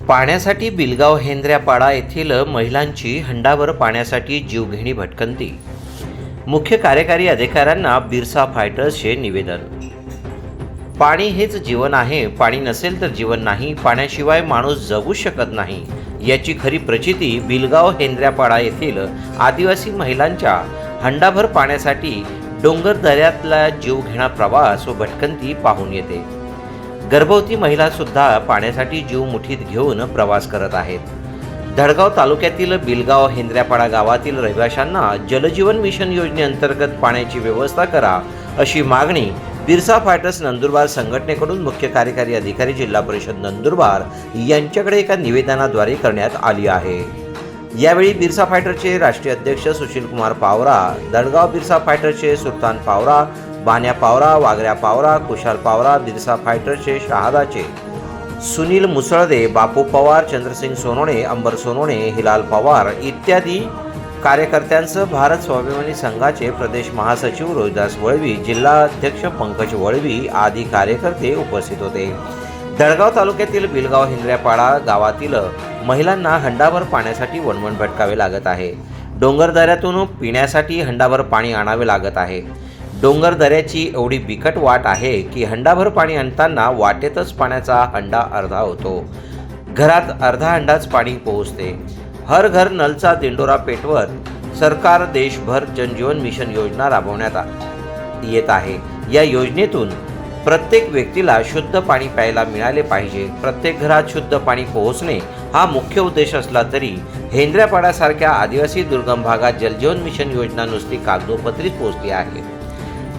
पाण्यासाठी बिलगाव हेंद्र्यापाडा येथील महिलांची हंडाभर पाण्यासाठी जीवघेणी भटकंती. मुख्य कार्यकारी अधिकाऱ्यांना बिरसा फायटर्सचे निवेदन. पाणी हेच जीवन आहे पाणी नसेल तर जीवन नाही पाण्याशिवाय माणूस जगू शकत नाही याची खरी प्रचिती बिलगाव हेंद्र्यापाडा येथील आदिवासी महिलांच्या हंडाभर पाण्यासाठी डोंगर दऱ्यातला जीवघेणा प्रवास व भटकंती पाहून येते. गर्भवती महिला सुद्धा पाण्यासाठी जीव मुठीत घेऊन प्रवास करत आहेत. धडगाव तालुक्यातील बिलगाव हेंद्र्यापाडा गावातील रहिवाशांना जलजीवन मिशन योजनेअंतर्गत पाण्याची व्यवस्था करा अशी मागणी बिरसा फायटर्स नंदुरबार संघटनेकडून मुख्य कार्यकारी अधिकारी जिल्हा परिषद नंदुरबार यांच्याकडे एका निवेदनाद्वारे करण्यात आली आहे. यावेळी बिरसा फायटरचे राष्ट्रीय अध्यक्ष सुशील कुमार पावरा दडगाव बिरसा फायटरचे सुलतान पावरा बान्या पावरा वागऱ्या पावरा कुशाल पावरा बिरसा फायटरचे शहादाचे. सुनील मुसळदे बापू पवार चंद्रसिंग सोनोणे अंबर सोनोणे हिलाल पवार इत्यादी कार्यकर्त्यांसह भारत स्वाभिमानी संघाचे प्रदेश महासचिव रोहिदास वळवी जिल्हाध्यक्ष पंकज वळवी आदी कार्यकर्ते उपस्थित होते. दळगाव तालुक्यातील बिलगाव हिंद्र्यापाडा गावातील महिलांना हंडाभर पाण्यासाठी वणवण भटकावे लागत आहे. डोंगरदऱ्यातून पिण्यासाठी हंडाभर पाणी आणावे लागत आहे. डोंगर दऱ्याची एवढी बिकट वाट आहे की हंडाभर पाणी आणताना वाटेतच पाण्याचा हंडा अर्धा होतो. घरात अर्धा हंडाच पाणी पोहोचते. हर घर नलचा दिंडोरा पेटवत सरकार देशभर जनजीवन मिशन योजना राबवण्यात आ- येत आहे. या योजनेतून प्रत्येक व्यक्तीला शुद्ध पाणी प्यायला मिळाले पाहिजे. प्रत्येक घरात शुद्ध पाणी पोहोचणे हा मुख्य उद्देश असला तरी हेंद्र्यापाड्यासारख्या आदिवासी दुर्गम भागात जलजीवन मिशन योजना नुसती कागदोपत्रीच पोहोचली आहे.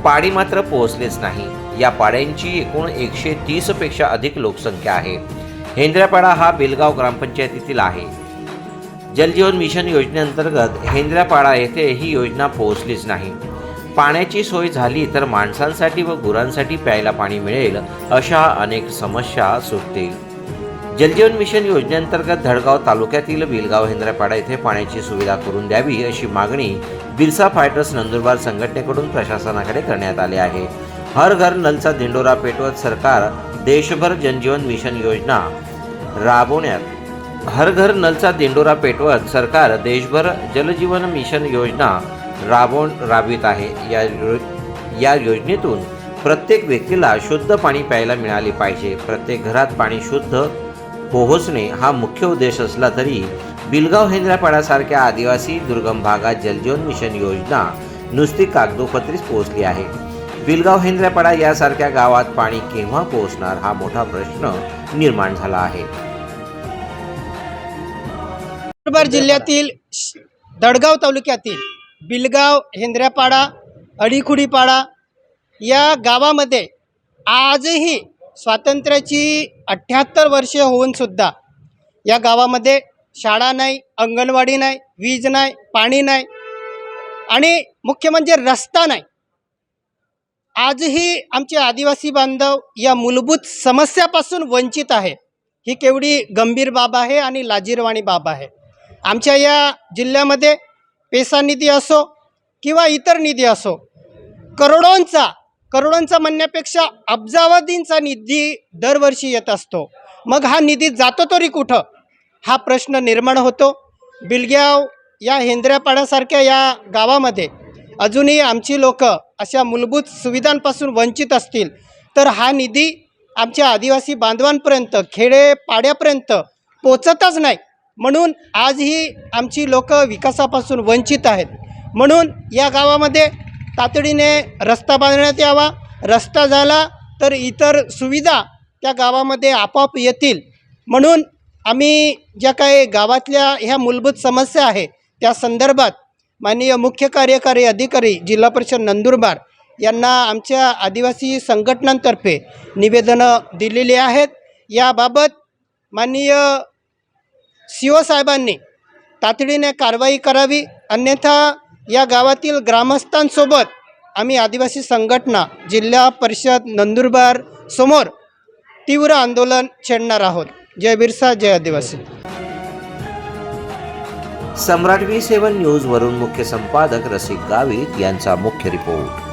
पाणी मात्र पोहोचलेच नाही. या पाड्यांची एकूण एकशे तीसपेक्षा अधिक लोकसंख्या आहे. हेंद्र्यापाडा हा बेलगाव ग्रामपंचायतीतील आहे. जलजीवन मिशन योजनेअंतर्गत हेंद्र्यापाडा येथे ही योजना पोहोचलीच नाही. पाण्याची सोय झाली तर माणसांसाठी व गुरांसाठी प्यायला पाणी मिळेल अशा अनेक समस्या सुटतील. जलजीवन मिशन योजनेअंतर्गत धडगाव तालुक्यातील बिलगाव हेंद्रापाडा येथे पाण्याची सुविधा करून द्यावी अशी मागणी बिरसा फायटर्स नंदुरबार संघटनेकडून प्रशासनाकडे करण्यात आली आहे. हर घर नलचा दिंडोरा पेटवत सरकार देशभर जनजीवन मिशन योजना राबवण्यात हर घर नलचा दिंडोरा पेटवत सरकार देशभर जलजीवन मिशन योजना राबवून राबवित आहे. या यो- या योजनेतून प्रत्येक व्यक्तीला शुद्ध पाणी प्यायला मिळाले पाहिजे. प्रत्येक घरात पाणी शुद्ध पोहोचणे हा मुख्य उद्देश असला तरी बिलगाव हेंद्रापाडासारख्या आदिवासी दुर्गम भागात जलजीवन मिशन योजना नुसती कागदोपत्रीच पोहोचली आहे. बिलगाव हेंद्रापाडा यासारख्या गावात पाणी केव्हा पोहोचणार हा मोठा प्रश्न निर्माण झाला आहे. नंदुरबार जिल्ह्यातील श- दडगाव तालुक्यातील बिलगाव हेंद्र्यापाडा अडीखुडीपाडा या गावामध्ये आजही स्वातंत्र्याची अठ्ठ्याहत्तर वर्षे होऊन सुद्धा या गावामध्ये शाळा नाही अंगणवाडी नाही वीज नाही पाणी नाही आणि मुख्य म्हणजे रस्ता नाही. आजही आमचे आदिवासी बांधव या मूलभूत समस्यापासून वंचित आहे. ही केवढी गंभीर बाब आहे आणि लाजीरवाणी बाब आहे. आमच्या या जिल्ह्यामध्ये पेसा निधी असो किंवा इतर निधी असो करोडोंचा करोडोंचा म्हणण्यापेक्षा अब्जावधींचा निधी दरवर्षी येत असतो. मग हा निधी जातो तरी कुठं? हा प्रश्न निर्माण होतो. बिलग्याव या हेंद्र्यापाड्यासारख्या या गावामध्ये अजूनही आमची लोक अशा मूलभूत सुविधांपासून वंचित असतील तर हा निधी आमच्या आदिवासी बांधवांपर्यंत खेडेपाड्यापर्यंत पोचतच नाही. म्हणून आजही आमची लोक विकासापासून वंचित आहेत. म्हणून या गावामध्ये तातडीने रस्ता बांधण्यात यावा. रस्ता झाला तर इतर सुविधा त्या गावामध्ये आपोआप येतील. म्हणून आम्ही ज्या काही गावातल्या ह्या मूलभूत समस्या आहे त्या संदर्भात माननीय मुख्य कार्यकारी अधिकारी जिल्हा परिषद नंदुरबार यांना आमच्या आदिवासी संघटनांतर्फे निवेदनं दिलेली आहेत. याबाबत माननीय सी ओ साहेबांनी तातडीने कारवाई करावी. अन्यथा या गावातील ग्रामस्थांसोबत आम्ही आदिवासी संघटना जिल्हा परिषद नंदुरबार समोर तीव्र आंदोलन छेडणार आहोत. जय बिरसा जय आदिवासी. सम्राट व्ही सेवन न्यूज वरून मुख्य संपादक रसिक गावित यांचा मुख्य रिपोर्ट.